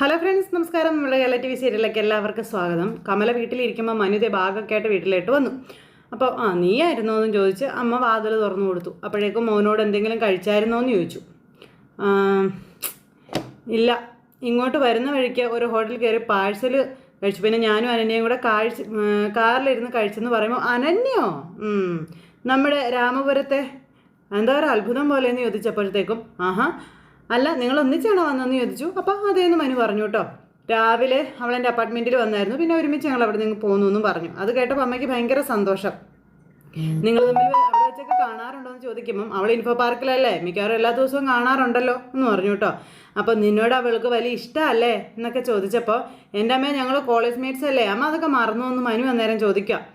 Hello friends നമസ്കാരം. നമ്മുടെ Kerala T V സീരിയലിലേക്ക് എല്ലാവർക്കും സ്വാഗതം. കമല വീട്ടിലിരിക്കുമ്പോൾ മനുതെ ഭാഗമൊക്കെ ആയിട്ട് വീട്ടിലേക്ക് വന്നു. അപ്പോൾ ആ നീയായിരുന്നോ എന്ന് ചോദിച്ച് അമ്മ വാതിൽ തുറന്നു കൊടുത്തു. അപ്പോഴേക്കും മോനോട് എന്തെങ്കിലും കഴിച്ചായിരുന്നോ എന്ന് ചോദിച്ചു. ഇല്ല. ഇങ്ങോട്ട് വരുന്ന വഴിക്ക് ഒരു ഹോട്ടലിൽ കയറി പാഴ്സൽ കഴിച്ചു. പിന്നെ ഞാനും അനന്യയും കൂടെ കാഴ്ച കാറിലിരുന്ന് കഴിച്ചെന്ന് പറയുമ്പോൾ അനന്യോ? നമ്മുടെ രാമപുരത്തെ എന്താ ഒരു അത്ഭുതം പോലെ എന്ന് ചോദിച്ചപ്പോഴത്തേക്കും ആഹാ അല്ല നിങ്ങൾ ഒന്നിച്ചാണോ വന്നതെന്ന് ചോദിച്ചു. അപ്പോൾ അതേന്ന് മനു പറഞ്ഞു കേട്ടോ. രാവിലെ അവൾ എന്റെ അപ്പാർട്ട്മെന്റിൽ വന്നായിരുന്നു. പിന്നെ ഒരുമിച്ച് ഞങ്ങൾ അവിടെ നിന്ന് പോന്നു എന്നും പറഞ്ഞു. അത് കേട്ടപ്പോൾ അമ്മയ്ക്ക് ഭയങ്കര സന്തോഷം. നിങ്ങൾ തമ്മിൽ അവിടെ വെച്ചൊക്കെ കാണാറുണ്ടോ എന്ന് ചോദിക്കുമ്പം അവൾ ഇൻഫോ പാർക്കിലല്ലേ മിക്കവാറും എല്ലാ ദിവസവും കാണാറുണ്ടല്ലോ എന്ന് പറഞ്ഞു കേട്ടോ. അപ്പോൾ നിന്നോട് അവൾക്ക് വലിയ ഇഷ്ടമല്ലേ എന്നൊക്കെ ചോദിച്ചപ്പോൾ എന്റെ അമ്മയെ ഞങ്ങൾ കോളേജ് മേറ്റ്സ് അല്ലേ? അമ്മ അതൊക്കെ മറന്നു എന്ന് മനു അന്നേരം ചോദിക്കുക ആം,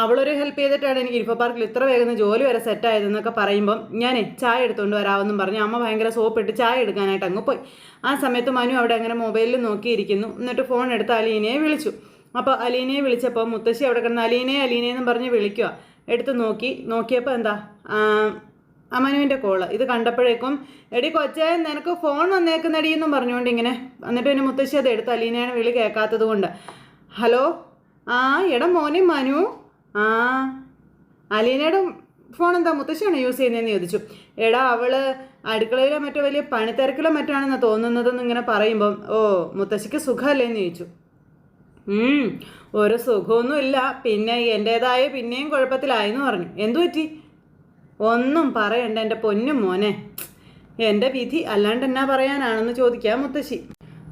അവളൊരു ഹെൽപ്പ് ചെയ്തിട്ടാണ് എനിക്ക് ഇൻഫോ പാർക്കിൽ ഇത്ര വേഗം ജോലി വരെ സെറ്റ് ആയതെന്നൊക്കെ പറയുമ്പം ഞാൻ ചായ എടുത്തുകൊണ്ട് വരാമെന്നും പറഞ്ഞ് അമ്മ ഭയങ്കര സോപ്പിട്ട് ചായ എടുക്കാനായിട്ട് അങ്ങ് പോയി. ആ സമയത്ത് മനു അവിടെ അങ്ങനെ മൊബൈലിൽ നോക്കിയിരിക്കുന്നു. എന്നിട്ട് ഫോൺ എടുത്ത് അലീനയെ വിളിച്ചു. അപ്പോൾ അലീനയെ വിളിച്ചപ്പോൾ മുത്തശ്ശി അവിടെ കിടന്ന് അലീനയെ അലീനയെന്നും പറഞ്ഞ് വിളിക്കുക എടുത്ത് നോക്കി. നോക്കിയപ്പോൾ എന്താ? അമനുവിന്റെ കോൾ ഇത് കണ്ടപ്പോഴേക്കും എടി കൊച്ചേ നിനക്ക് ഫോൺ വന്നേക്കുന്നടി എന്നും പറഞ്ഞുകൊണ്ട് ഇങ്ങനെ എന്നിട്ട് പിന്നെ മുത്തശ്ശി അത് എടുത്ത് അലീനയാണ് വിളി കേൾക്കാത്തത് ഹലോ ആ എടാ മോനെ മനു. ആ അലീനയുടെ ഫോൺ എന്താ മുത്തശ്ശിയാണ് യൂസ് ചെയ്യുന്നതെന്ന് ചോദിച്ചു. എടാ അവൾ അടുക്കളയിലോ മറ്റോ വലിയ പണിത്തിരക്കിലോ മറ്റാണെന്ന് തോന്നുന്നതെന്ന് ഇങ്ങനെ പറയുമ്പം ഓ മുത്തശ്ശിക്ക് സുഖമല്ലേ എന്ന് ചോദിച്ചു ഒരു സുഖമൊന്നുമില്ല. പിന്നെ എന്റേതായ പിന്നെയും കുഴപ്പത്തിലായെന്ന് പറഞ്ഞു. എന്തു പറ്റി? ഒന്നും പറയണ്ട എന്റെ പൊന്നും മോനെ. എന്റെ വിധി അല്ലാണ്ട് എന്നാ പറയാനാണെന്ന് ചോദിക്കാം മുത്തശ്ശി.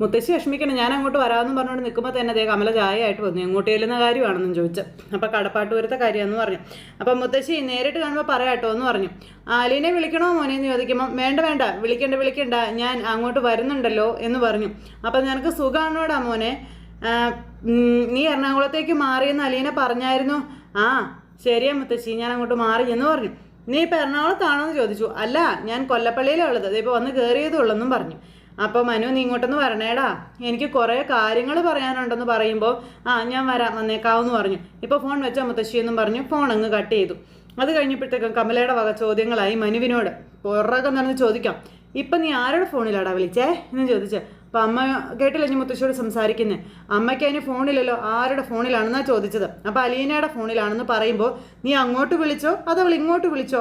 മുത്തശ്ശി വിഷമിക്കണം ഞാൻ അങ്ങോട്ട് വരാമെന്ന് പറഞ്ഞുകൊണ്ട് നിൽക്കുമ്പോൾ തന്നെ അതേ കമല ചായയായിട്ട് വന്നു. എങ്ങോട്ട് ചെല്ലുന്ന കാര്യമാണെന്നും ചോദിച്ചു. അപ്പോൾ കടപ്പാട്ടൂരത്തെ കാര്യമെന്ന് പറഞ്ഞു. അപ്പം മുത്തശ്ശി നേരിട്ട് കാണുമ്പോൾ പറയാട്ടോ എന്ന് പറഞ്ഞു. ആലീനെ വിളിക്കണോ മോനെ എന്ന് ചോദിക്കുമ്പോൾ വേണ്ട വേണ്ട വിളിക്കണ്ട വിളിക്കണ്ട ഞാൻ അങ്ങോട്ട് വരുന്നുണ്ടല്ലോ എന്ന് പറഞ്ഞു. അപ്പം നിനക്ക് സുഖമാണോടാ മോനെ? നീ എറണാകുളത്തേക്ക് മാറിയെന്ന് അലീന പറഞ്ഞായിരുന്നു. ആ ശരിയാ മുത്തശ്ശി ഞാൻ അങ്ങോട്ട് മാറി എന്ന് പറഞ്ഞു. നീ ഇപ്പം എറണാകുളത്താണോ എന്ന് ചോദിച്ചു. അല്ല ഞാൻ കൊല്ലപ്പള്ളിയിലുള്ളത് അതിപ്പോൾ വന്ന് കയറിയതുള്ളെന്നും പറഞ്ഞു. അപ്പോൾ മനു നീ ഇങ്ങോട്ടൊന്ന് വരണേടാ. എനിക്ക് കുറേ കാര്യങ്ങൾ പറയാനുണ്ടെന്ന് പറയുമ്പോൾ ആ ഞാൻ വരാം വന്നേക്കാവെന്ന് പറഞ്ഞു. ഇപ്പോൾ ഫോൺ വെച്ചാൽ മുത്തശ്ശി എന്നും പറഞ്ഞു ഫോൺ അങ്ങ് കട്ട് ചെയ്തു. അത് കഴിഞ്ഞപ്പോഴത്തേക്കും കമലയുടെ വക ചോദ്യങ്ങളായി മനുവിനോട്. പുറകെ നടന്ന് ചോദിക്കാം ഇപ്പം നീ ആരുടെ ഫോണിലാടാ വിളിച്ചേ? എന്ന് ചോദിച്ചേ. അപ്പം അമ്മ കേട്ടില്ല ഞാൻ മുത്തശ്ശിയോട് സംസാരിക്കുന്നത് അമ്മയ്ക്ക് അതിന് ഫോണില്ലല്ലോ ആരുടെ ഫോണിലാണെന്നാണ് ചോദിച്ചത്. അപ്പോൾ അലീനയുടെ ഫോണിലാണെന്ന് പറയുമ്പോൾ നീ അങ്ങോട്ട് വിളിച്ചോ അതോ അവൾ ഇങ്ങോട്ട് വിളിച്ചോ?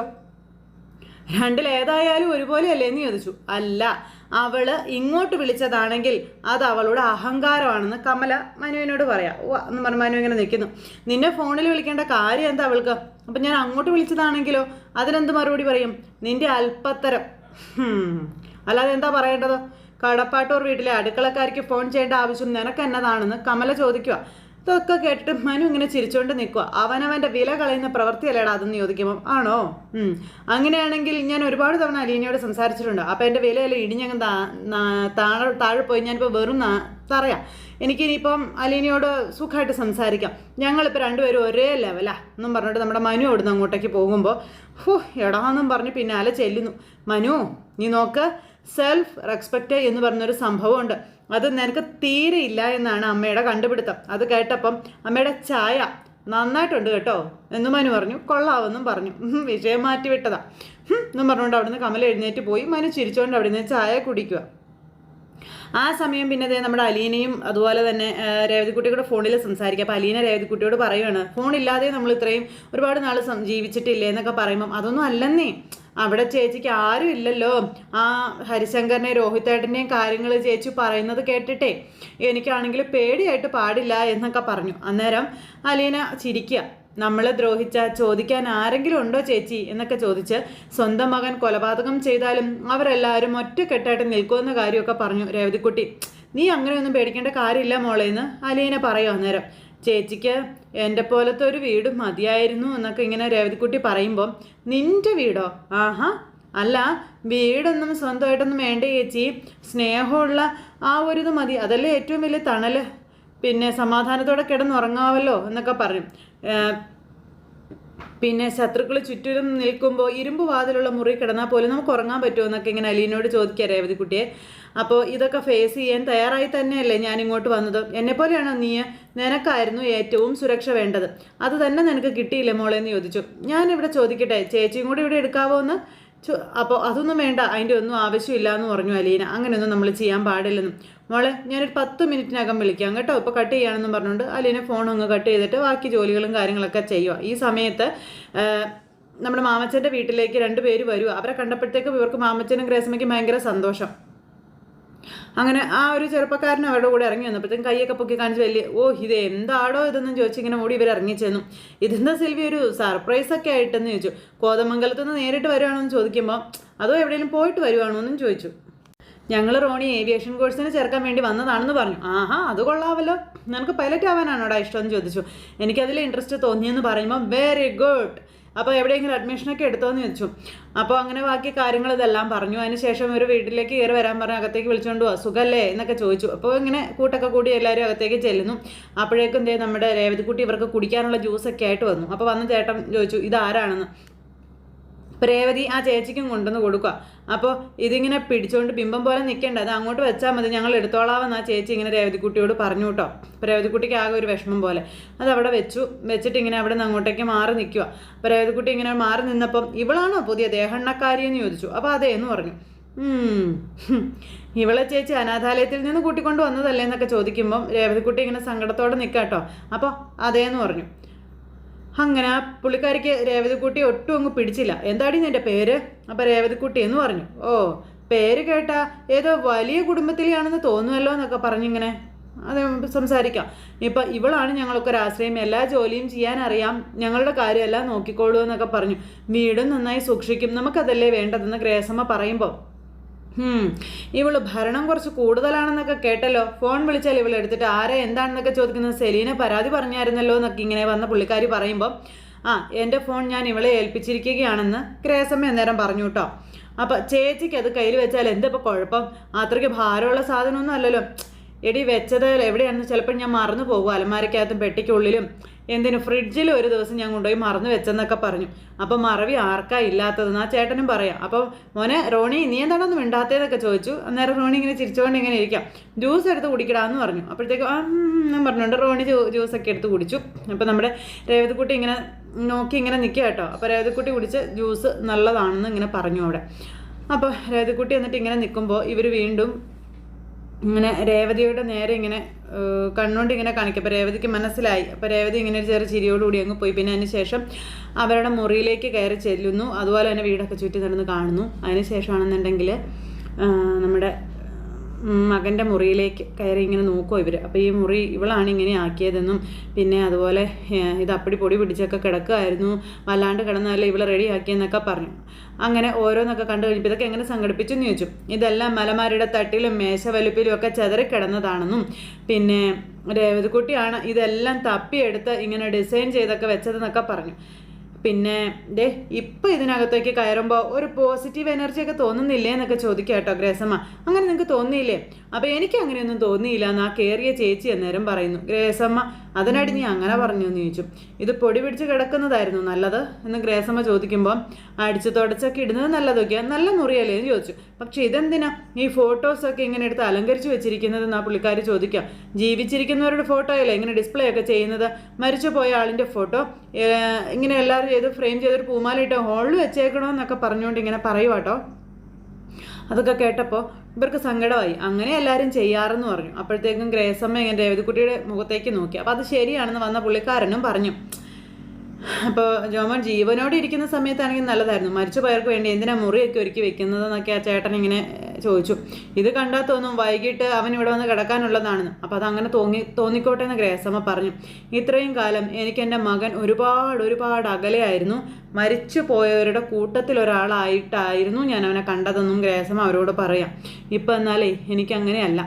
രണ്ടിൽ ഏതായാലും ഒരുപോലെയല്ലേ എന്ന് ചോദിച്ചു. അല്ല അവൾ ഇങ്ങോട്ട് വിളിച്ചതാണെങ്കിൽ അത് അവളുടെ അഹങ്കാരമാണെന്ന് കമല മനുവിനോട് പറയാം. ഓ എന്ന് പറഞ്ഞ മനു ഇങ്ങനെ നിൽക്കുന്നു നിന്നെ ഫോണിൽ വിളിക്കേണ്ട കാര്യം എന്താ അവൾക്ക്? അപ്പം ഞാൻ അങ്ങോട്ട് വിളിച്ചതാണെങ്കിലോ? അതിനെന്ത് മറുപടി പറയും? നിന്റെ അല്പത്തരം. അല്ലാതെ എന്താ പറയേണ്ടത്? കടപ്പാട്ടൂർ വീട്ടിലെ അടുക്കളക്കാർക്ക് ഫോൺ ചെയ്യേണ്ട ആവശ്യം നിനക്ക് എന്നതാണെന്ന് കമല ചോദിക്കുക ഇതൊക്കെ കേട്ടിട്ട് മനു ഇങ്ങനെ ചിരിച്ചുകൊണ്ട് നിൽക്കുക അവനവന്റെ വില കളയുന്ന പ്രവൃത്തിയല്ലേടാ അതെന്ന് ചോദിക്കുമ്പോൾ ആണോ? അങ്ങനെയാണെങ്കിൽ ഞാൻ ഒരുപാട് തവണ അലീനയോട് സംസാരിച്ചിട്ടുണ്ട്. അപ്പോൾ എന്റെ വിലയെല്ലാം ഇടിഞ്ഞങ്ങ് താഴെ താഴെ പോയി ഞാനിപ്പോൾ വെറും തറയാം. എനിക്കിനിയിപ്പം അലീനയോട് സുഖമായിട്ട് സംസാരിക്കാം. ഞങ്ങളിപ്പോൾ രണ്ടുപേരും ഒരേ ലെവലാ എന്നും പറഞ്ഞിട്ട് നമ്മുടെ മനു അവിടുന്ന് അങ്ങോട്ടേക്ക് പോകുമ്പോൾ ഹോ എടാന്നും പറഞ്ഞ് പിന്നാലെ ചെല്ലുന്നു. മനു നീ നോക്ക് സെൽഫ് റെസ്പെക്റ്റ് എന്ന് പറഞ്ഞൊരു സംഭവമുണ്ട്. അത് നിനക്ക് തീരെ ഇല്ല എന്നാണ് അമ്മയുടെ കണ്ടുപിടുത്തം. അത് കേട്ടപ്പം അമ്മയുടെ ചായ നന്നായിട്ടുണ്ട് കേട്ടോ എന്ന് മനു പറഞ്ഞു. കൊള്ളാവെന്നും പറഞ്ഞു. വിഷയം മാറ്റി വിട്ടതാ എന്നും പറഞ്ഞുകൊണ്ട് അവിടുന്ന് കമൽ എഴുന്നേറ്റ് പോയി. മനു ചിരിച്ചുകൊണ്ട് അവിടെ നിന്ന് ചായ കുടിക്കുക. ആ സമയം പിന്നെ അതേ നമ്മുടെ അലീനയും അതുപോലെ തന്നെ രേവതിക്കുട്ടിയുടെ ഫോണിൽ സംസാരിക്കുക. അപ്പോൾ അലീന രേവതിക്കുട്ടിയോട് പറയുകയാണ് ഫോണില്ലാതെ നമ്മൾ ഇത്രയും ഒരുപാട് നാൾ ജീവിച്ചിട്ടില്ലേ എന്നൊക്കെ പറയുമ്പം അതൊന്നും അല്ലെന്നേ. അവിടെ ചേച്ചിക്ക് ആരും ഇല്ലല്ലോ. ആ ഹരിശങ്കറിനെ രോഹിതേട്ടന്റെയും കാര്യങ്ങൾ ചേച്ചി പറയുന്നത് കേട്ടിട്ടേ എനിക്കാണെങ്കിൽ പേടിയായിട്ട് പാടില്ല എന്നൊക്കെ പറഞ്ഞു. അന്നേരം അലീന ചിരിക്കുക നമ്മളെ ദ്രോഹിച്ച ചോദിക്കാൻ ആരെങ്കിലും ഉണ്ടോ ചേച്ചി? എന്നൊക്കെ ചോദിച്ച് സ്വന്തം മകൻ കൊലപാതകം ചെയ്താലും അവരെല്ലാവരും ഒറ്റക്കെട്ടായിട്ട് നിൽക്കുമെന്ന കാര്യമൊക്കെ പറഞ്ഞു രേവതിക്കുട്ടി. നീ അങ്ങനെയൊന്നും പേടിക്കേണ്ട കാര്യമില്ല മോളേന്ന് അലീന പറയും അന്നേരം. ചേച്ചിക്ക് എന്റെ പോലത്തെ ഒരു വീട് മതിയായിരുന്നു എന്നൊക്കെ ഇങ്ങനെ രേവതിക്കുട്ടി പറയുമ്പോൾ നിന്റെ വീടോ? ആഹാ. അല്ല വീടൊന്നും സ്വന്തമായിട്ടൊന്നും വേണ്ട ചേച്ചി. സ്നേഹമുള്ള ആ ഒരു ഇത് മതി. അതല്ലേ ഏറ്റവും വലിയ തണൽ. പിന്നെ സമാധാനത്തോടെ കിടന്നുറങ്ങാവല്ലോ എന്നൊക്കെ ഏഹ് പിന്നെ ശത്രുക്കൾ ചുറ്റും നിൽക്കുമ്പോൾ ഇരുമ്പ് വാതിലുള്ള മുറി കിടന്നാൽ പോലും നമുക്ക് ഉറങ്ങാൻ പറ്റുമോ എന്നൊക്കെ ഇങ്ങനെ അലീനോട് ചോദിക്കുക രേവതിക്കുട്ടിയെ അപ്പോൾ ഇതൊക്കെ ഫേസ് ചെയ്യാൻ തയ്യാറായി തന്നെയല്ലേ ഞാൻ ഇങ്ങോട്ട് വന്നത്? എന്നെപ്പോലെയാണോ നീ? നിനക്കായിരുന്നു ഏറ്റവും സുരക്ഷ വേണ്ടത്. അത് തന്നെ നിനക്ക് കിട്ടിയില്ലേ മോളെ എന്ന് ചോദിച്ചു. ഞാനിവിടെ ചോദിക്കട്ടെ ചേച്ചിയും കൂടെ ഇവിടെ എടുക്കാവോ എന്ന്? അപ്പോൾ അതൊന്നും വേണ്ട അതിന്റെ ഒന്നും ആവശ്യമില്ല എന്ന് പറഞ്ഞു അലീന. അങ്ങനെയൊന്നും നമ്മൾ ചെയ്യാൻ പാടില്ലെന്നും. മോളെ ഞാനൊരു പത്ത് മിനിറ്റിനകം വിളിക്കാം കേട്ടോ. ഇപ്പോൾ കട്ട് ചെയ്യാനെന്നും പറഞ്ഞുകൊണ്ട് അലീനെ ഫോൺ അങ്ങ് കട്ട് ചെയ്തിട്ട് ബാക്കി ജോലികളും കാര്യങ്ങളൊക്കെ ചെയ്യുക ഈ സമയത്ത് നമ്മുടെ മാമച്ചന്റെ വീട്ടിലേക്ക് രണ്ട് പേര് വരുക അവരെ കണ്ടപ്പോഴത്തേക്കും ഇവർക്ക് മാമച്ചനും ഗ്രേസമ്മയ്ക്കും ഭയങ്കര സന്തോഷം. അങ്ങനെ ആ ഒരു ചെറുപ്പക്കാരൻ അവരുടെ കൂടെ ഇറങ്ങി വന്നപ്പോഴത്തേക്കും കൈയൊക്കെ പൊക്കി കാണിച്ച് വലിയ ഓ ഇത് എന്താടോ ഇതെന്നും ചോദിച്ച് ഇങ്ങനെ ഓടി ഇവർ ഇറങ്ങി ചെന്നു ഇതെന്താ സെൽവി ഒരു സർപ്രൈസ് ഒക്കെ ആയിട്ടെന്ന് ചോദിച്ചു. കോതമംഗലത്ത് നിന്ന് നേരിട്ട് വരുവാണോ എന്ന് ചോദിക്കുമ്പോൾ അതോ എവിടെയെങ്കിലും പോയിട്ട് വരുവാണോ എന്നും ചോദിച്ചു. ഞങ്ങൾ റോണി ഏവിയേഷൻ കോഴ്സിന് ചേർക്കാൻ വേണ്ടി വന്നതാണെന്ന് പറഞ്ഞു. ആഹാ അത് കൊള്ളാമല്ലോ. നിനക്ക് പൈലറ്റ് ആവാനാണോടാ ഇഷ്ടം എന്ന് ചോദിച്ചു. എനിക്കതിൽ ഇൻട്രസ്റ്റ് തോന്നിയെന്ന് പറയുമ്പോൾ വെരി ഗുഡ് അപ്പോൾ എവിടെയെങ്കിലും അഡ്മിഷനൊക്കെ എടുത്തോന്ന് ചോദിച്ചു. അപ്പോൾ അങ്ങനെ ബാക്കി കാര്യങ്ങൾ ഇതെല്ലാം പറഞ്ഞു. അതിനുശേഷം ഒരു വീട്ടിലേക്ക് കയറി വരാൻ പറഞ്ഞ് അകത്തേക്ക് വിളിച്ചുകൊണ്ട് പോവാ. സുഖല്ലേ? എന്നൊക്കെ ചോദിച്ചു. അപ്പോൾ ഇങ്ങനെ കൂട്ടൊക്കെ കൂടി എല്ലാവരും അകത്തേക്ക് ചെല്ലുന്നു. അപ്പോഴേക്കും ദേ നമ്മുടെ രേവതിക്കുട്ടി ഇവർക്ക് കുടിക്കാനുള്ള ജ്യൂസൊക്കെ ആയിട്ട് വന്നു. അപ്പോൾ വന്ന ചേട്ടൻ ചോദിച്ചു ഇതാരാണെന്ന്? അപ്പോൾ രേവതി ആ ചേച്ചിക്കും കൊണ്ടുവന്ന് കൊടുക്കുക അപ്പോൾ ഇതിങ്ങനെ പിടിച്ചുകൊണ്ട് ബിംബം പോലെ നിൽക്കേണ്ട അത് അങ്ങോട്ട് വെച്ചാൽ മതി. ഞങ്ങൾ എടുത്തോളാമെന്ന് ആ ചേച്ചി ഇങ്ങനെ രേവതിക്കുട്ടിയോട് പറഞ്ഞു കേട്ടോ. രേവതിക്കുട്ടിക്ക് ആകെ ഒരു വിഷമം പോലെ. അത് അവിടെ വെച്ചു. വെച്ചിട്ട് ഇങ്ങനെ അവിടെ നിന്ന് അങ്ങോട്ടേക്ക് മാറി നിൽക്കുക അപ്പോൾ രേവതിക്കുട്ടി ഇങ്ങനെ മാറി നിന്നപ്പം ഇവളാണോ പുതിയ ദേഹണ്ണക്കാരി എന്ന് ചോദിച്ചു. അപ്പോൾ അതേ എന്ന് പറഞ്ഞു. ഇവളെ ചേച്ചി അനാഥാലയത്തിൽ നിന്ന് കൂട്ടിക്കൊണ്ട് വന്നതല്ലേ എന്നൊക്കെ ചോദിക്കുമ്പം രേവതിക്കുട്ടി ഇങ്ങനെ സങ്കടത്തോടെ നിൽക്കാം കേട്ടോ. അപ്പോൾ അതേന്ന് പറഞ്ഞു. അങ്ങനെ ആ പുള്ളിക്കാരിക്ക് രേവതിക്കുട്ടി ഒട്ടും അങ്ങ് പിടിച്ചില്ല. എന്താടി നിന്റെ പേര്? അപ്പോൾ രേവതിക്കുട്ടി എന്ന് പറഞ്ഞു. ഓ പേര് കേട്ടാ ഏതോ വലിയ കുടുംബത്തിലെയാണെന്ന് തോന്നുമല്ലോ എന്നൊക്കെ പറഞ്ഞിങ്ങനെ അത് സംസാരിക്കാം. ഇപ്പം ഇവളാണ് ഞങ്ങളൊക്കെ ഒരു ആശ്രയം എല്ലാ ജോലിയും ചെയ്യാൻ അറിയാം ഞങ്ങളുടെ കാര്യമെല്ലാം നോക്കിക്കോളൂ എന്നൊക്കെ പറഞ്ഞു. വീടും നന്നായി സൂക്ഷിക്കും നമുക്കതല്ലേ വേണ്ടതെന്ന് ഗ്രേസമ്മ പറയുമ്പോൾ ഇവൾ ഭരണം കുറച്ച് കൂടുതലാണെന്നൊക്കെ കേട്ടല്ലോ. ഫോൺ വിളിച്ചാൽ ഇവൾ എടുത്തിട്ട് ആരെ എന്താണെന്നൊക്കെ ചോദിക്കുന്നത് സെലീന പരാതി പറഞ്ഞായിരുന്നല്ലോ എന്നൊക്കെ ഇങ്ങനെ വന്ന പുള്ളിക്കാരി പറയുമ്പോൾ ആ എന്റെ ഫോൺ ഞാൻ ഇവളെ ഏൽപ്പിച്ചിരിക്കുകയാണെന്ന് ഗ്രേസമ്മ അന്നേരം പറഞ്ഞു കേട്ടോ. അപ്പം ചേച്ചിക്ക് അത് കയ്യിൽ വെച്ചാൽ എന്തിപ്പോൾ കുഴപ്പം? അത്രയ്ക്ക് ഭാരമുള്ള സാധനമൊന്നും അല്ലല്ലോ. എടി വെച്ചത് എവിടെയാണെന്ന് ചിലപ്പോൾ ഞാൻ മറന്നു പോകും. അലമാരക്കകത്തും പെട്ടിക്കുള്ളിലും എന്തിനു? ഫ്രിഡ്ജിൽ ഒരു ദിവസം ഞാൻ കൊണ്ടുപോയി മറന്നു വെച്ചെന്നൊക്കെ പറഞ്ഞു. അപ്പം മറവി ആർക്കാ ഇല്ലാത്തതെന്ന് ആ ചേട്ടനും പറയാം. അപ്പം മോനെ റോണി നീ എന്താണൊന്നും മിണ്ടാത്തതെന്നൊക്കെ ചോദിച്ചു. അന്നേരം റോണി ഇങ്ങനെ ചിരിച്ചുകൊണ്ട് ഇങ്ങനെ ഇരിക്കാം. ജ്യൂസ് എടുത്ത് കുടിക്കടാന്ന് പറഞ്ഞു. അപ്പോഴത്തേക്കും ആ ഞാൻ പറഞ്ഞുകൊണ്ട് റോണി ജ്യൂസ് ജ്യൂസൊക്കെ എടുത്ത് കുടിച്ചു. അപ്പം നമ്മുടെ രേവതിക്കുട്ടി ഇങ്ങനെ നോക്കി ഇങ്ങനെ നിൽക്കുക കേട്ടോ. അപ്പോൾ രേവതിക്കുട്ടി കുടിച്ച് ജ്യൂസ് നല്ലതാണെന്ന് ഇങ്ങനെ പറഞ്ഞു അവിടെ. അപ്പോൾ രേവതിക്കുട്ടി എന്നിട്ട് ഇങ്ങനെ നിൽക്കുമ്പോൾ ഇവർ വീണ്ടും ഇങ്ങനെ രേവതിയുടെ നേരെ ഇങ്ങനെ കണ്ണുകൊണ്ട് ഇങ്ങനെ കാണിക്കും. അപ്പോൾ രേവതിക്ക് മനസ്സിലായി. അപ്പോൾ രേവതി ഇങ്ങനെ ഒരു ചെറിയ ചിരിയോടുകൂടി അങ്ങ് പോയി. പിന്നെ അതിന് ശേഷം അവരുടെ മുറിയിലേക്ക് കയറി ചെല്ലുന്നു. അതുപോലെ തന്നെ വീടൊക്കെ ചുറ്റി നടന്ന് കാണുന്നു. അതിന് ശേഷമാണെന്നുണ്ടെങ്കിൽ നമ്മുടെ മകന്റെ മുറിയിലേക്ക് കയറി ഇങ്ങനെ നോക്കുമോ ഇവർ അപ്പോൾ ഈ മുറി ഇവളാണ് ഇങ്ങനെ ആക്കിയതെന്നും പിന്നെ അതുപോലെ ഇത് അപ്പടി പൊടി പിടിച്ചൊക്കെ കിടക്കുമായിരുന്നു വല്ലാണ്ട് കിടന്നതല്ലേ ഇവളെ റെഡി ആക്കിയെന്നൊക്കെ പറഞ്ഞു. അങ്ങനെ ഓരോന്നൊക്കെ കണ്ടു കഴിഞ്ഞപ്പോൾ ഇതൊക്കെ എങ്ങനെ സംഘടിപ്പിച്ചു എന്ന് ചോദിച്ചു. ഇതെല്ലാം മലമാരുടെ തട്ടിലും മേശവലുപ്പിലും ഒക്കെ ചെതറി കിടന്നതാണെന്നും പിന്നെ രേവതിക്കുട്ടിയാണ് ഇതെല്ലാം തപ്പിയെടുത്ത് ഇങ്ങനെ ഡിസൈൻ ചെയ്തൊക്കെ വെച്ചതെന്നൊക്കെ പറഞ്ഞു. പിന്നെ ഡേ ഇപ്പം ഇതിനകത്തേക്ക് കയറുമ്പോൾ ഒരു പോസിറ്റീവ് എനർജി ഒക്കെ തോന്നുന്നില്ലേ എന്നൊക്കെ ചോദിക്കുക കേട്ടോ ഗ്രേസമ്മ. അങ്ങനെ നിങ്ങൾക്ക് തോന്നിയില്ലേ? അപ്പോൾ എനിക്ക് അങ്ങനെയൊന്നും തോന്നിയില്ല എന്ന് ആ കയറിയ ചേച്ചി അന്നേരം പറയുന്നു ഗ്രേസമ്മ അതിനടി നീ അങ്ങനെ പറഞ്ഞു എന്ന് ചോദിച്ചു. ഇത് പൊടി പിടിച്ച് കിടക്കുന്നതായിരുന്നു നല്ലത്? എന്ന് ഗ്രേസമ്മ ചോദിക്കുമ്പോൾ അടിച്ച് തുടച്ചൊക്കെ ഇടുന്നത് നല്ലതൊക്കെയാണ് നല്ല മുറിയല്ലേ? എന്ന് ചോദിച്ചു. പക്ഷെ ഇതെന്തിനാ? ഈ ഫോട്ടോസൊക്കെ ഇങ്ങനെ എടുത്ത് അലങ്കരിച്ച് വെച്ചിരിക്കുന്നത് എന്നാ പുള്ളിക്കാർ ചോദിക്കാം. ജീവിച്ചിരിക്കുന്നവരുടെ ഫോട്ടോയല്ലേ ഇങ്ങനെ ഡിസ്പ്ലേ ഒക്കെ ചെയ്യുന്നത്? മരിച്ചു പോയ ആളിന്റെ ഫോട്ടോ ഇങ്ങനെ എല്ലാവരും ചെയ്ത് ഫ്രെയിം ചെയ്തൊരു പൂമാലിട്ട് ഹോളിൽ വെച്ചേക്കണമെന്നൊക്കെ പറഞ്ഞുകൊണ്ട് ഇങ്ങനെ പറയുവാട്ടോ. അതൊക്കെ കേട്ടപ്പോൾ ഇവർക്ക് സങ്കടമായി. അങ്ങനെ എല്ലാവരും ചെയ്യാറെന്ന് പറഞ്ഞു. അപ്പോഴത്തേക്കും ഗ്രേസമ്മ ഇങ്ങനെ രേവതിക്കുട്ടിയുടെ മുഖത്തേക്ക് നോക്കി. അപ്പോൾ അത് ശരിയാണെന്ന് വന്ന പുള്ളിക്കാരനും പറഞ്ഞു. അപ്പോൾ ജോമോൻ ജീവനോടെ ഇരിക്കുന്ന സമയത്താണെങ്കിൽ നല്ലതായിരുന്നു. മരിച്ചു പോയവർക്ക് വേണ്ടി എന്തിനാ മുറിയൊക്കെ ഒരുക്കി വെക്കുന്നത് എന്നൊക്കെ ആ ചേട്ടൻ ഇങ്ങനെ ചോദിച്ചു. ഇത് കണ്ടാൽ തോന്നും വൈകിട്ട് അവൻ ഇവിടെ വന്ന് കിടക്കാനുള്ളതാണെന്ന്. അപ്പോൾ അങ്ങനെ തോന്നി തോന്നിക്കോട്ടെ എന്ന് ഗ്രേസമ്മ പറഞ്ഞു. ഇത്രയും കാലം എനിക്ക് എന്റെ മകൻ ഒരുപാട് ഒരുപാട് അകലെയായിരുന്നു. മരിച്ചു പോയവരുടെ കൂട്ടത്തിൽ ഒരാളായിട്ടായിരുന്നു ഞാൻ അവനെ കണ്ടതെന്നും ഗ്രേസമ്മ അവരോട് പറയാം. ഇപ്പം എന്നാലേ എനിക്കങ്ങനെയല്ല.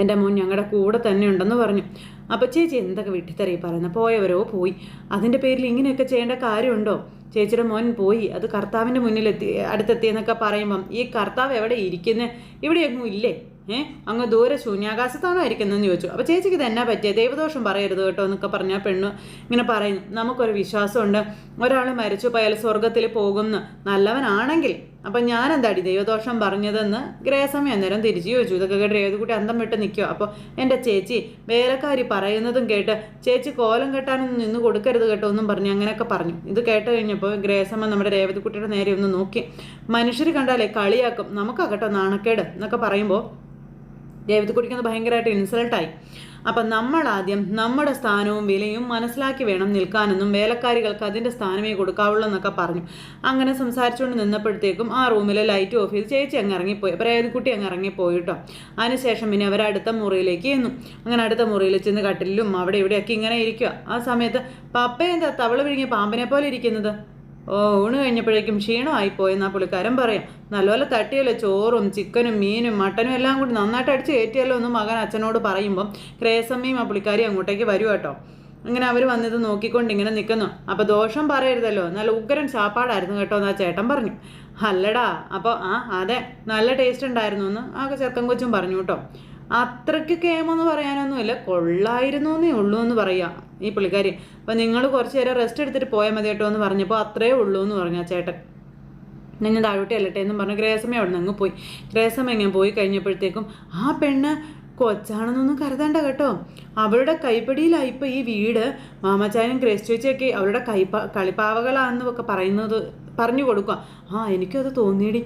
എന്റെ മോൻ ഞങ്ങളുടെ കൂടെ തന്നെ ഉണ്ടെന്ന് പറഞ്ഞു. അപ്പോൾ ചേച്ചി എന്തൊക്കെ വിട്ടിത്തറി പറയുന്നത് പോയവരോ? പോയി. അതിന്റെ പേരിൽ ഇങ്ങനെയൊക്കെ ചെയ്യേണ്ട കാര്യമുണ്ടോ? ചേച്ചിയുടെ മോൻ പോയി. അത് കർത്താവിന്റെ മുന്നിലെത്തി അടുത്തെത്തിയെന്നൊക്കെ പറയുമ്പം ഈ കർത്താവ് എവിടെ ഇരിക്കുന്നത് ഇവിടെയൊന്നും ഇല്ലേ? ഏ? അങ്ങ് ദൂരെ ശൂന്യാകാശത്താണോ ഇരിക്കുന്നതെന്ന് ചോദിച്ചു. അപ്പോൾ ചേച്ചിക്ക് എന്നാ പറ്റിയ? ദൈവദോഷം പറയരുത് കേട്ടോ എന്നൊക്കെ പറഞ്ഞ പെണ്ണ് ഇങ്ങനെ പറയുന്നു. നമുക്കൊരു വിശ്വാസമുണ്ട്. ഒരാൾ മരിച്ചു പോയാൽ സ്വർഗത്തിൽ പോകുമെന്ന് നല്ലവനാണെങ്കിൽ അപ്പം ഞാൻ എന്താടി ദൈവദോഷം പറഞ്ഞതെന്ന് ഗ്രേസമയം അന്നേരം തിരിച്ചു ചോദിച്ചു. ഇതൊക്കെ കേട്ട് ഏതുകൂട്ടി അന്തം വിട്ട് നിൽക്കുക അപ്പോൾ എന്റെ ചേച്ചി വേലക്കാരി പറയുന്നതും കേട്ട് ചേച്ചി കോലം കെട്ടാനൊന്നും നിന്ന് കൊടുക്കരുത് കേട്ടോ ഒന്നും പറഞ്ഞു അങ്ങനെയൊക്കെ പറഞ്ഞു. ഇത് കേട്ട് കഴിഞ്ഞപ്പോൾ ഗ്രേസമ്മ നമ്മുടെ രേവതിക്കുട്ടിയുടെ നേരെ ഒന്ന് നോക്കി. മനുഷ്യർ കണ്ടാലേ കളിയാക്കും. നമുക്കാ കേട്ടോ നാണക്കേട് എന്നൊക്കെ പറയുമ്പോൾ രേവതിക്കുട്ടിക്കുന്നത് ഭയങ്കരമായിട്ട് ഇൻസൾട്ടായി അപ്പം നമ്മൾ ആദ്യം നമ്മുടെ സ്ഥാനവും വിലയും മനസ്സിലാക്കി വേണം നിൽക്കാനെന്നും വേലക്കാരികൾക്ക് അതിന്റെ സ്ഥാനമേ കൊടുക്കാവുള്ളൂ എന്നൊക്കെ പറഞ്ഞു. അങ്ങനെ സംസാരിച്ചുകൊണ്ട് നിന്നപ്പോഴത്തേക്കും ആ റൂമിലെ ലൈറ്റ് ഓഫ് ചെയ്ത് ചേച്ചി അങ്ങ് ഇറങ്ങിപ്പോയി. കുട്ടി അങ്ങ് ഇറങ്ങിപ്പോയി കേട്ടോ. അതിനുശേഷം പിന്നെ അവർ അടുത്ത മുറിയിലേക്ക് ചെന്നു. അങ്ങനെ അടുത്ത മുറിയിൽ ചെന്ന് കട്ടിലും അവിടെ ഇവിടെയൊക്കെ ഇങ്ങനെ ഇരിക്കുക ആ സമയത്ത് പപ്പ എന്താ തവള വിഴുങ്ങിയ പാമ്പിനെ പോലെ ഇരിക്കുന്നത്? ഓ ഊണ് കഴിഞ്ഞപ്പോഴേക്കും ക്ഷീണമായി പോയെന്നാ പുള്ളിക്കാരൻ പറയാം നല്ലപോലെ തട്ടിയല്ലോ ചോറും ചിക്കനും മീനും മട്ടനും എല്ലാം കൂടി നന്നായിട്ട് അടിച്ച് കയറ്റിയല്ലോ എന്ന് മകൻ അച്ഛനോട് പറയുമ്പം ക്രേസമ്മയും ആ പുള്ളിക്കാരി അങ്ങോട്ടേക്ക് വരും കേട്ടോ. അങ്ങനെ അവർ വന്നത് നോക്കിക്കൊണ്ട് ഇങ്ങനെ നിൽക്കുന്നു അപ്പോൾ ദോഷം പറയരുതല്ലോ. നല്ല ഉഗ്രൻ ചാപ്പാടായിരുന്നു കേട്ടോ എന്നാ ചേട്ടൻ പറഞ്ഞു. അല്ലടാ അപ്പോൾ ആ അതെ നല്ല ടേസ്റ്റ് ഉണ്ടായിരുന്നു എന്ന് ആ ചെറുക്കൻ കൊച്ചും പറഞ്ഞു കേട്ടോ. അത്രയ്ക്ക് കേമെന്ന് പറയാനൊന്നുമില്ല. കൊള്ളായിരുന്നു എന്നേ ഉള്ളൂ എന്ന് പറയാം. ഈ പുള്ളിക്കാരി. അപ്പോൾ നിങ്ങൾ കുറച്ച് നേരം റെസ്റ്റ് എടുത്തിട്ട് പോയാൽ മതി കേട്ടോ എന്ന് പറഞ്ഞപ്പോൾ അത്രേ ഉള്ളൂ എന്ന് പറഞ്ഞു ആ ചേട്ടൻ. ഞാൻ താഴോട്ട് അല്ലട്ടെ എന്നും പറഞ്ഞു ഗ്രേസമ്മ അവിടെ നിന്ന് അങ്ങ് പോയി. ഗ്രേസമ്മ ഇങ്ങനെ പോയി കഴിഞ്ഞപ്പോഴത്തേക്കും ആ പെണ്ണ് കൊച്ചാണെന്നൊന്നും കരുതണ്ട കേട്ടോ. അവരുടെ കൈപ്പിടിയിലായി ഇപ്പോൾ ഈ വീട്. മാമാച്ചായനും ഗ്രേസ് അവരുടെ കൈപ്പ കളിപ്പാവകളാണെന്നൊക്കെ പറയുന്നത് പറഞ്ഞു കൊടുക്കുക ആ എനിക്കത് തോന്നിയടി.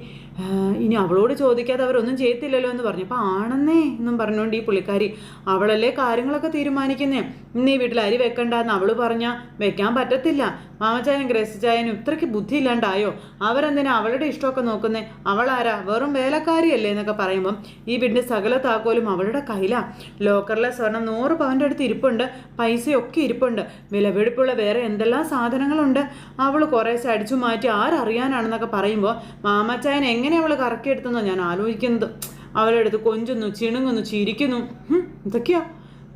ഇനി അവളോട് ചോദിക്കാതെ അവരൊന്നും ചെയ്യത്തില്ലല്ലോ എന്ന് പറഞ്ഞു. അപ്പോൾ ആണെന്നേ എന്നും പറഞ്ഞുകൊണ്ട് ഈ പുള്ളിക്കാരി അവളല്ലേ കാര്യങ്ങളൊക്കെ തീരുമാനിക്കുന്നേ? ഇന്ന് ഈ വീട്ടിൽ അരി വെക്കണ്ടെന്ന് അവൾ പറഞ്ഞാൽ വെക്കാൻ പറ്റത്തില്ല. മാമച്ചായനും ഗ്രസിച്ചായനും ഇത്രയ്ക്ക് ബുദ്ധി ഇല്ലാണ്ടായോ അവരെന്തിനാ അവളുടെ ഇഷ്ടമൊക്കെ നോക്കുന്നേ? അവളാരാ? വെറും വേലക്കാരിയല്ലേ? എന്നൊക്കെ പറയുമ്പം ഈ വീടിന്റെ സകല താക്കോലും അവളുടെ കയ്യിലാ. ലോക്കറിലെ സ്വർണം നൂറ് പവന്റെ അടുത്ത് ഇരിപ്പുണ്ട് പൈസയൊക്കെ ഇരിപ്പുണ്ട്. വിലപിടിപ്പുള്ള വേറെ എന്തെല്ലാം സാധനങ്ങളുണ്ട്? അവൾ കുറേശ്ശെ അടിച്ചു മാറ്റി ആരറിയാനാണെന്നൊക്കെ പറയുമ്പോൾ മാമച്ചായൻ എങ്ങനെ അവൾ കറക്കിയെടുത്തെന്നോ ഞാൻ ആലോചിക്കുന്നത്? അവളുടെ അടുത്ത് കൊഞ്ചുന്നു ചിണുങ്ങുന്നു ചിരിക്കുന്നു. എന്തൊക്കെയാ?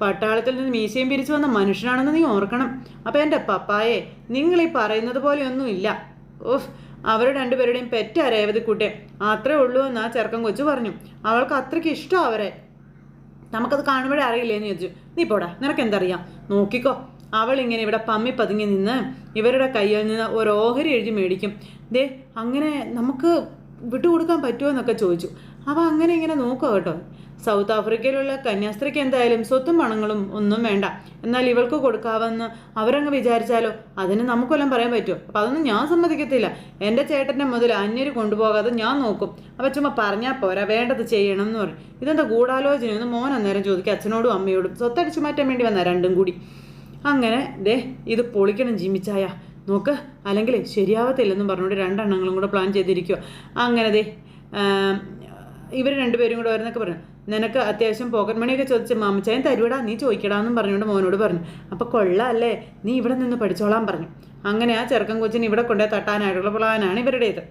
പട്ടാളത്തിൽ നിന്ന് മീശയും പിരിച്ചു വന്ന മനുഷ്യനാണെന്ന് നീ ഓർക്കണം. അപ്പം എന്റെ പപ്പായെ നിങ്ങൾ ഈ പറയുന്നത് പോലെയൊന്നുമില്ല ഓഹ് അവർ രണ്ടുപേരുടെയും പെറ്റ രേവതിക്കുട്ടെ അത്രേ ഉള്ളൂ എന്ന് ആ ചെറുക്കൻ കൊച്ചു പറഞ്ഞു. അവൾക്ക് അത്രയ്ക്ക് ഇഷ്ടം അവരെ. നമുക്കത് കാണുമ്പോഴേ അറിയില്ലേന്ന് ചോദിച്ചു. നീ പോടാ നിനക്ക് എന്തറിയാം നോക്കിക്കോ. അവൾ ഇങ്ങനെ ഇവിടെ പമ്മി പതുങ്ങി നിന്ന് ഇവരുടെ കയ്യിൽ നിന്ന് ഒരു ഓഹരി എഴുതി മേടിക്കും. ദേ അങ്ങനെ നമുക്ക് വിട്ടുകൊടുക്കാൻ പറ്റുമോ എന്നൊക്കെ ചോദിച്ചു. അവ അങ്ങനെ ഇങ്ങനെ നോക്കുക കേട്ടോ. സൗത്ത് ആഫ്രിക്കയിലുള്ള കന്യാസ്ത്രീക്ക് എന്തായാലും സ്വത്തും പണങ്ങളും ഒന്നും വേണ്ട. എന്നാൽ ഇവൾക്ക് കൊടുക്കാമെന്ന് അവരങ്ങ് വിചാരിച്ചാലോ? അതിന് നമുക്കെല്ലാം പറയാൻ പറ്റുമോ? അപ്പം അതൊന്നും ഞാൻ സമ്മതിക്കത്തില്ല. എന്റെ ചേട്ടന്റെ മുതൽ അന്യര് കൊണ്ടുപോകാതെ ഞാൻ നോക്കും. അപ്പം ചുമ്മാ പറഞ്ഞാൽ പോരാ വേണ്ടത് ചെയ്യണം എന്ന് പറയും. ഇതെന്താ ഗൂഢാലോചനയെന്ന് മോൻ അന്നേരം ചോദിക്കുക അച്ഛനോടും അമ്മയോടും. സ്വത്തടിച്ചു മാറ്റാൻ വേണ്ടി വന്ന രണ്ടും കൂടി. അങ്ങനെ ദേ ഇത് പൊളിക്കണം ജിമിച്ചായ നോക്ക് അല്ലെങ്കിൽ ശരിയാവത്തില്ലെന്നും പറഞ്ഞുകൊണ്ട് രണ്ടെണ്ണങ്ങളും കൂടെ പ്ലാൻ ചെയ്തിരിക്കുക അങ്ങനെ ദേ ഇവർ രണ്ടുപേരും കൂടെ വരുന്നൊക്കെ പറഞ്ഞു. നിനക്ക് അത്യാവശ്യം പോക്കറ്റ് മണിയൊക്കെ ചോദിച്ച് മാമച്ചായൻ തരുവടാ നീ ചോദിക്കടാന്നും പറഞ്ഞുകൊണ്ട് മോനോട് പറഞ്ഞു. അപ്പോൾ കൊള്ളാം അല്ലേ നീ ഇവിടെ നിന്ന് പഠിച്ചോളാൻ പറഞ്ഞു. അങ്ങനെ ആ ചെറുക്കൻ കൊച്ചിന് ഇവിടെ കൊണ്ടുപോയി തട്ടാനായിട്ടുള്ള പ്ലാനാണ് ഇവരുടേത്.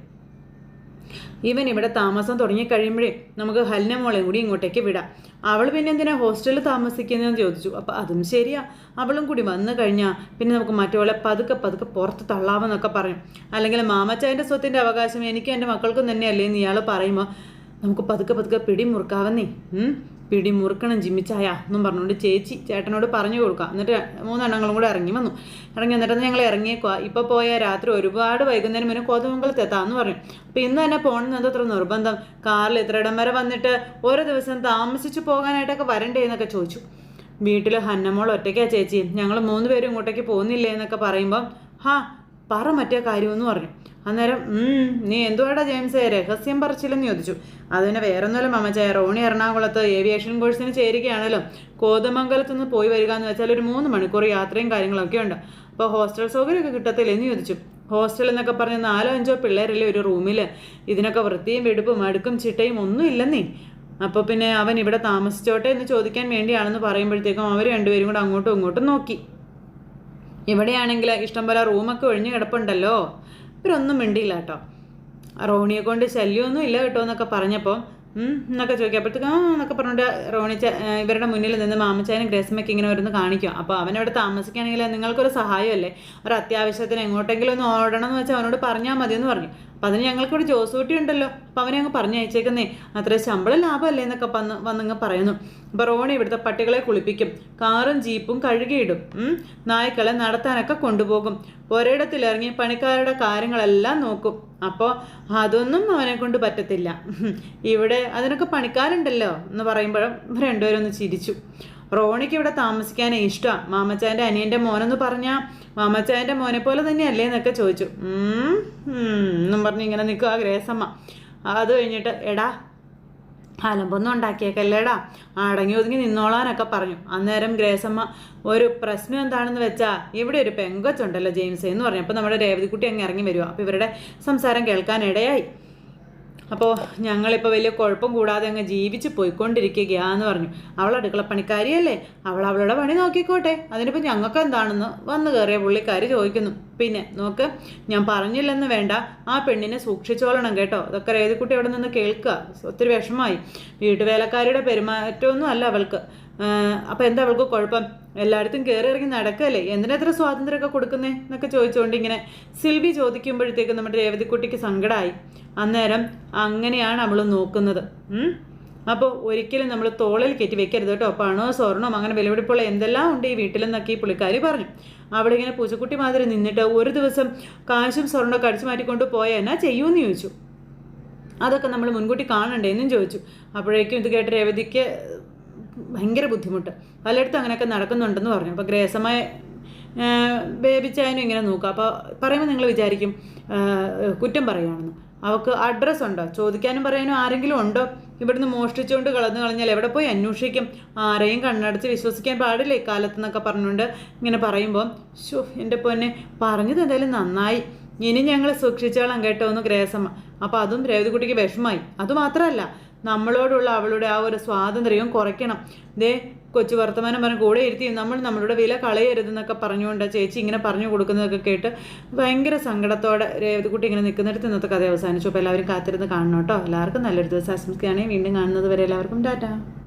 ഇവൻ ഇവിടെ താമസം തുടങ്ങി കഴിയുമ്പോഴേ നമുക്ക് ഹൽന മോളെയും കൂടി ഇങ്ങോട്ടേക്ക് വിടാം. അവൾ പിന്നെ എന്തിനാ ഹോസ്റ്റലിൽ താമസിക്കുന്നതെന്ന് ചോദിച്ചു. അപ്പോൾ അതും ശരിയാ. അവളും കൂടി വന്നു കഴിഞ്ഞാൽ പിന്നെ നമുക്ക് മറ്റവളെ പതുക്കെ പതുക്കെ പുറത്ത് തള്ളാമെന്നൊക്കെ പറയും. അല്ലെങ്കിൽ മാമച്ചായന്റെ സ്വത്തിന്റെ അവകാശം എനിക്കും എന്റെ മക്കൾക്കും തന്നെയല്ലേ എന്ന് ഇയാൾ പറയുമ്പോൾ നമുക്ക് പതുക്കെ പതുക്കെ പിടിമുറുക്കാവുന്നേ? പിടി മുറുക്കണം ജിമ്മിച്ചായ എന്നും പറഞ്ഞുകൊണ്ട് ചേച്ചി ചേട്ടനോട് പറഞ്ഞു കൊടുക്കാം എന്നിട്ട് മൂന്നെണ്ണങ്ങളും കൂടെ ഇറങ്ങി വന്നു. ഇറങ്ങി എന്നിട്ട് ഞങ്ങൾ ഇറങ്ങിയേക്കുക ഇപ്പോൾ പോയ രാത്രി ഒരുപാട് വൈകുന്നേരം മുന്നേ കോതമംഗലത്ത് എത്താമെന്ന് പറഞ്ഞു. അപ്പോൾ ഇന്ന് തന്നെ പോകണമെന്ന് അത്ര നിർബന്ധം? കാറിൽ ഇത്ര ഇടം വരെ വന്നിട്ട് ഓരോ ദിവസം താമസിച്ച് പോകാനായിട്ടൊക്കെ വരണ്ടേ എന്നൊക്കെ ചോദിച്ചു. വീട്ടിൽ ഹന്നമോൾ ഒറ്റയ്ക്കാ ചേച്ചി. ഞങ്ങൾ മൂന്ന് പേരും ഇങ്ങോട്ടേക്ക് പോകുന്നില്ലേ എന്നൊക്കെ പറയുമ്പം ഹാ പറ മറ്റേ കാര്യമെന്ന് പറഞ്ഞു. അന്നേരം "ഉം, നീ എന്തുവാടാ ജെയിംസ്? രഹസ്യം പറിച്ചില്ലെന്ന് ചോദിച്ചു. അതിന് വേറൊന്നുമല്ല മമ്മച്ച റോണി എറണാകുളത്ത് ഏവിയേഷൻ കോഴ്സിന് ചേരുകയാണല്ലോ. കോതമംഗലത്ത് നിന്ന് പോയി വരിക എന്ന് വെച്ചാൽ ഒരു മൂന്ന് മണിക്കൂർ യാത്രയും കാര്യങ്ങളൊക്കെ ഉണ്ട്. അപ്പോൾ ഹോസ്റ്റൽ സൗകര്യമൊക്കെ കിട്ടത്തില്ല? എന്ന് ചോദിച്ചു. ഹോസ്റ്റൽ എന്നൊക്കെ പറഞ്ഞ് നാലോ അഞ്ചോ പിള്ളേരല്ലേ ഒരു റൂമിൽ ഇതിനൊക്കെ വൃത്തിയും വെടുപ്പും അടുക്കും ചിട്ടയും ഒന്നും ഇല്ലെന്നേ. അപ്പോൾ പിന്നെ അവൻ ഇവിടെ താമസിച്ചോട്ടെ എന്ന് ചോദിക്കാൻ വേണ്ടിയാണെന്ന് പറയുമ്പോഴത്തേക്കും അവർ രണ്ടുപേരും കൂടെ അങ്ങോട്ടും ഇങ്ങോട്ടും നോക്കി. ഇവിടെയാണെങ്കിൽ ഇഷ്ടംപോലെ റൂമൊക്കെ ഒഴിഞ്ഞു കിടപ്പുണ്ടല്ലോ. ഇവരൊന്നും മിണ്ടിയില്ല കേട്ടോ. റോണിയെ കൊണ്ട് ശല്യമൊന്നും ഇല്ല കേട്ടോ എന്നൊക്കെ പറഞ്ഞപ്പോൾ എന്നൊക്കെ ചോദിക്കുക അപ്പോഴത്തേക്കും എന്നൊക്കെ പറഞ്ഞിട്ട് റോണി ഇവരുടെ മുന്നിൽ നിന്ന് മാമച്ചായനും ഗ്രേസ്മയ്ക്ക് ഇങ്ങനെ വരുന്ന കാണിക്കും. അപ്പോൾ അവനവിടെ താമസിക്കുകയാണെങ്കിൽ നിങ്ങൾക്കൊരു സഹായമല്ലേ? ഒരു അത്യാവശ്യത്തിന് എങ്ങോട്ടെങ്കിലും ഒന്ന് ഓടണം എന്ന് വെച്ചാൽ അവനോട് പറഞ്ഞാൽ മതി എന്ന് പറഞ്ഞു. അപ്പം അതിന് ഞങ്ങൾക്കിവിടെ ജോസൂട്ടി ഉണ്ടല്ലോ അപ്പം അവനെ അങ്ങ് പറഞ്ഞയച്ചേക്കുന്നേ. അത്ര ശമ്പളം ലാഭമല്ലേ എന്നൊക്കെ വന്ന് വന്നിങ്ങ് പറയുന്നു. അപ്പോൾ റോണി ഇവിടുത്തെ പട്ടികളെ കുളിപ്പിക്കും. കാറും ജീപ്പും കഴുകിയിടും. നായ്ക്കളെ നടത്താനൊക്കെ കൊണ്ടുപോകും. ഒരിടത്തിലിറങ്ങി പണിക്കാരുടെ കാര്യങ്ങളെല്ലാം നോക്കും. അപ്പോൾ അതൊന്നും അവനെ കൊണ്ട് പറ്റത്തില്ല. ഇവിടെ അതിനൊക്കെ പണിക്കാരുണ്ടല്ലോ എന്ന് പറയുമ്പോഴും രണ്ടുപേരും ഒന്ന് ചിരിച്ചു. റോണിക്ക് ഇവിടെ താമസിക്കാനേ ഇഷ്ടമാണ് മാമച്ചാന്റെ അനിയന്റെ മോനെന്ന് പറഞ്ഞാൽ മാമച്ചാന്റെ മോനെ പോലെ തന്നെയല്ലേ എന്നൊക്കെ ചോദിച്ചു. എന്നും പറഞ്ഞ് ഇങ്ങനെ നിൽക്കുക ഗ്രേസമ്മ. അത് കഴിഞ്ഞിട്ട് എടാ അലമ്പൊന്നും ഉണ്ടാക്കിയേക്കല്ലേടാ. അടങ്ങി ഒതുങ്ങി നിന്നോളാനൊക്കെ പറഞ്ഞു. അന്നേരം ഗ്രേസമ്മ ഒരു പ്രശ്നം എന്താണെന്ന് വെച്ചാൽ ഇവിടെ ഒരു പെങ്കൊച്ചുണ്ടല്ലോ ജെയിംസ് എന്ന് പറഞ്ഞു. അപ്പോൾ നമ്മുടെ രേവതിക്കുട്ടി അങ്ങ് ഇറങ്ങി വരുമോ അപ്പോൾ ഇവരുടെ സംസാരം കേൾക്കാൻ ഇടയായി. അപ്പോൾ ഞങ്ങളിപ്പോൾ വലിയ കുഴപ്പം കൂടാതെ അങ്ങ് ജീവിച്ച് പോയിക്കൊണ്ടിരിക്കുകയാന്ന് പറഞ്ഞു. അവൾ അടുക്കള പണിക്കാരിയല്ലേ? അവൾ അവളുടെ പണി നോക്കിക്കോട്ടെ. അതിനിപ്പോൾ ഞങ്ങൾക്ക് എന്താണെന്ന് വന്നു കയറിയ പുള്ളിക്കാരി ചോദിക്കുന്നു. പിന്നെ നോക്ക് ഞാൻ പറഞ്ഞില്ലെന്ന് വേണ്ട. ആ പെണ്ണിനെ സൂക്ഷിച്ചോളണം കേട്ടോ. അതൊക്കെ രേതിക്കുട്ടി അവിടെ നിന്ന് കേൾക്കുക. ഒത്തിരി വിഷമമായി. വീട്ടുവേലക്കാരിയുടെ പെരുമാറ്റമൊന്നും അല്ല അവൾക്ക്. അപ്പോൾ എന്താ അവൾക്ക് കുഴപ്പം? എല്ലായിടത്തും കയറി ഇറങ്ങി നടക്കല്ലേ? എന്തിനാ എത്ര സ്വാതന്ത്ര്യമൊക്കെ കൊടുക്കുന്നേ എന്നൊക്കെ ചോദിച്ചുകൊണ്ട് ഇങ്ങനെ സിൽവി ചോദിക്കുമ്പോഴത്തേക്ക് നമ്മുടെ രേവതിക്കുട്ടിക്ക് സങ്കടമായി അന്നേരം അങ്ങനെയാണ് അവൾ നോക്കുന്നത്? അപ്പോൾ ഒരിക്കലും നമ്മൾ തോളിൽ കയറ്റി വെക്കരുത് കേട്ടോ. പണോ സ്വർണോ അങ്ങനെ വിലപിടിപ്പുള്ള എന്തെല്ലാം ഉണ്ട് ഈ വീട്ടിലെന്നൊക്കെ ഈ പുള്ളിക്കാരി പറഞ്ഞു. അവിടെ ഇങ്ങനെ പൂച്ചക്കുട്ടി മാതിരി നിന്നിട്ട് ഒരു ദിവസം കാശും സ്വർണമൊക്കെ അടിച്ചു മാറ്റിക്കൊണ്ട് പോയാൽ എന്നാ ചെയ്യൂന്ന് ചോദിച്ചു. അതൊക്കെ നമ്മൾ മുൻകൂട്ടി കാണണ്ടേ എന്നും ചോദിച്ചു. അപ്പോഴേക്കും ഇത് കേട്ട് രേവതിക്ക് ഭയങ്കര ബുദ്ധിമുട്ട്. പലയിടത്തും അങ്ങനെയൊക്കെ നടക്കുന്നുണ്ടെന്ന് പറഞ്ഞു. അപ്പോൾ ഗ്രേസമായ ബേബിച്ചായനും ഇങ്ങനെ നോക്കുക. അപ്പോൾ പറയുമ്പോൾ നിങ്ങൾ വിചാരിക്കും കുറ്റം പറയുകയാണെന്ന്. അവൾക്ക് അഡ്രസ്സ് ഉണ്ടോ? ചോദിക്കാനും പറയാനും ആരെങ്കിലും ഉണ്ടോ? ഇവിടുന്ന് മോഷ്ടിച്ചുകൊണ്ട് കളഞ്ഞു കളഞ്ഞാൽ എവിടെ പോയി അന്വേഷിക്കും? ആരെയും കണ്ണടച്ച് വിശ്വസിക്കാൻ പാടില്ല ഇക്കാലത്ത് എന്നൊക്കെ പറഞ്ഞുകൊണ്ട് ഇങ്ങനെ പറയുമ്പോൾ ഷോ എന്റെ പൊന്നെ പറഞ്ഞത് എന്തായാലും നന്നായി. ഇനി ഞങ്ങൾ സൂക്ഷിച്ചോളാം കേട്ടോ ഒന്ന് ഗ്രേസമ്മ അപ്പോൾ അതും രേവതിക്കുട്ടിക്ക് വിഷമായി അതുമാത്രമല്ല നമ്മളോടുള്ള അവളുടെ ആ ഒരു സ്വാതന്ത്ര്യവും കുറയ്ക്കണം. ദേ കൊച്ചു വർത്തമാനം പറഞ്ഞ് കൂടെ ഇരുത്തി നമ്മൾ നമ്മളുടെ വില കളയരുതെന്നൊക്കെ പറഞ്ഞുകൊണ്ട് ചേച്ചി ഇങ്ങനെ പറഞ്ഞു കൊടുക്കുന്നതൊക്കെ കേട്ട് ഭയങ്കര സങ്കടത്തോടെ രേവതിക്കുട്ടി ഇങ്ങനെ നിൽക്കുന്നിടത്ത് ഇന്നത്തെ കഥ അവസാനിച്ചു. അപ്പോൾ എല്ലാവരും കാത്തിരുന്ന് കാണണം കേട്ടോ. എല്ലാവർക്കും നല്ലൊരു ദിവസം. ആശംസിക്കുകയാണെങ്കിൽ വീണ്ടും കാണുന്നത് വരെ എല്ലാവർക്കും ടാറ്റ.